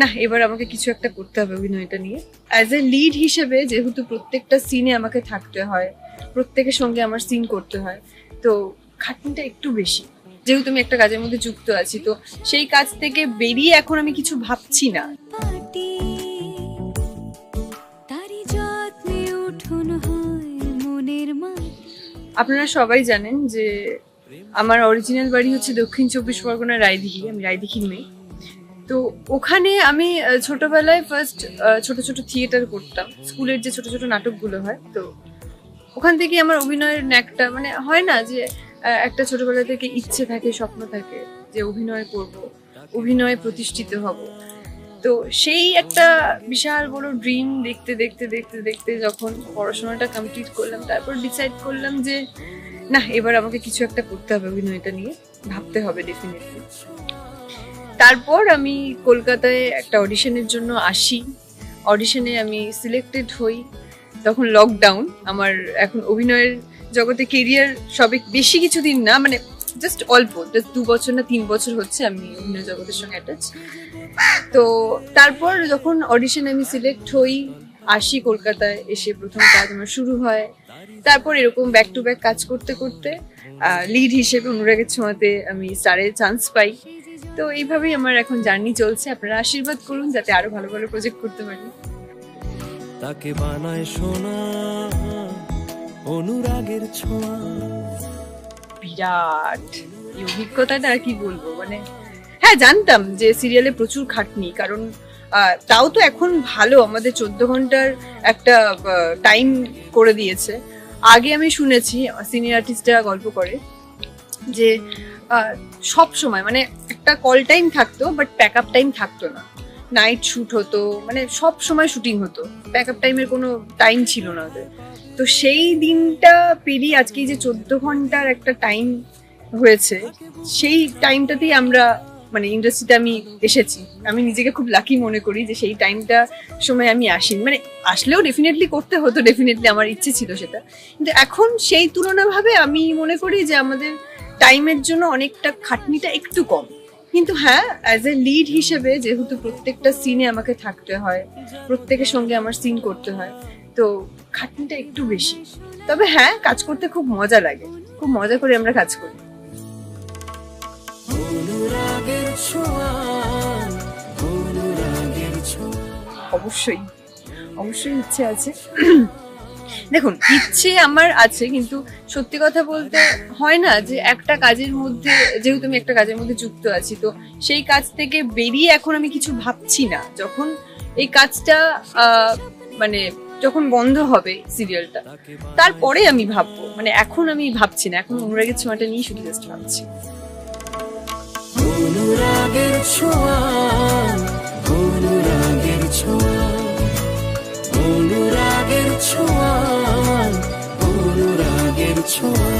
না এবার আমাকে কিছু একটা করতে হবে অভিনয়টা নিয়ে। অ্যাজ এ লিড হিসেবে যেহেতু প্রত্যেকটা সিনে আমাকে থাকতে হয় প্রত্যেকের সঙ্গে আমার সিন করতে হয় তো খাটনিটা একটু বেশি। যেহেতু আমি একটা কাজের মধ্যে যুক্ত আছি তো সেই কাজ থেকে বেরিয়ে এখন আমি কিছু ভাবছি না। আপনারা সবাই জানেন যে আমার অরিজিনাল বাড়ি হচ্ছে দক্ষিণ চব্বিশ পরগনা রায়দিঘি আমি রায়দিঘির মেয়ে। তো ওখানে আমি ছোটবেলায় ফার্স্ট ছোট ছোট থিয়েটার করতাম। স্কুলের যে ছোট ছোট নাটকগুলো হয়, তো ওখান থেকে আমার অভিনয়ের ন্যাকটা মানে হয় না যে একটা ছোটবেলা থেকে ইচ্ছে থাকে, স্বপ্ন থাকে যে অভিনয় করব, অভিনয়ে প্রতিষ্ঠিত হব। তো সেই একটা বিশাল বড় ড্রিম দেখতে দেখতে দেখতে দেখতে যখন পড়াশোনাটা কমপ্লিট করলাম, তারপর ডিসাইড করলাম যে, না, এবার আমাকে কিছু একটা করতে হবে অভিনয়টা নিয়ে। ভাবতে হবে ডেফিনেটলি তারপর আমি কলকাতায় একটা অডিশনের জন্য আসি। অডিশনে আমি সিলেক্টেড হই। তখন লকডাউন আমার এখন অভিনয়ের জগতে কেরিয়ার সবে বেশি কিছুদিন না মানে জাস্ট অল্প জাস্ট দু বছর না তিন বছর হচ্ছে আমি অভিনয় জগতের সঙ্গে অ্যাটাচ তো তারপর যখন অডিশনে আমি সিলেক্ট হই, আসি কলকাতায়, এসে প্রথম কাজ আমার শুরু হয়। তারপর এরকম ব্যাক টু ব্যাক কাজ করতে করতে লিড হিসেবে অনুরাগের ছোঁয়াতে আমি স্টারে চান্স পাই। তো এইভাবেই আমার এখন জার্নি চলছে। আপনারা আশীর্বাদ করুন যাতে আরও ভালো ভালো প্রজেক্ট করতে পারি। তাকে বানায় সোনা অনুরাগের ছোঁয়া। বিরাট। এই অভিজ্ঞতাটা আর কি বলব? মানে হ্যাঁ জানতাম যে সিরিয়ালে প্রচুর খাটনি কারণ তাও তো এখন ভালো। আমাদের চোদ্দ ঘণ্টার একটা টাইম করে দিয়েছে। আগে আমি শুনেছি সিনিয়র আর্টিস্টরা গল্প করে যে সব সময় মানে একটা কল টাইম থাকতো বাট প্যাক আপ টাইম থাকতো না। নাইট শুট হতো মানে সব সময় শুটিং হতো। প্যাক আপ টাইমের কোনো টাইম ছিল না ওদের। তো সেই দিনটা পেরিয়ে আজকে যে চোদ্দ ঘণ্টার একটা টাইম হয়েছে, সেই টাইমটাতেই আমরা মানে ইন্ডাস্ট্রিতে আমি এসেছি। আমি নিজেকে খুব লাকি মনে করি যে সেই টাইমটা সময় আমি আসিনি। মানে আসলেও ডেফিনেটলি করতে হতো ডেফিনেটলি আমার ইচ্ছে ছিল সেটা। কিন্তু এখন সেই তুলনাভাবে আমি মনে করি যে আমাদের টাইমের জন্য অনেকটা খাটনিটা একটু কম। কিন্তু হ্যাঁ অ্যাজ এ লিড হিসেবে যেহেতু প্রত্যেকটা সিনে আমাকে থাকতে হয় প্রত্যেকের সঙ্গে আমার সিন করতে হয় তো খাটনিটা একটু বেশি। তবে হ্যাঁ কাজ করতে খুব মজা লাগে খুব মজা করে আমরা কাজ করি। অবশ্যই অবশ্যই ইচ্ছে আছে। দেখুন, ইচ্ছে আমার আছে, কিন্তু সত্যি কথা বলতে হয় না যে একটা কাজের মধ্যে, যেহেতু আমি একটা কাজের মধ্যে যুক্ত আছি, তো সেই কাজ থেকে বেরিয়ে এখন আমি কিছু ভাবছি না। যখন এই কাজটা মানে যখন বন্ধ হবে সিরিয়ালটা তারপরে আমি ভাববো। মানে এখন আমি ভাবছি না, এখন অনুরাগের ছোঁয়াটা নিয়ে শুধু জাস্ট ভাবছি। অনুরাগের ছোঁয়া অনুরাগের ছোঁয়া অনুরাগের ছোঁয়া। 错。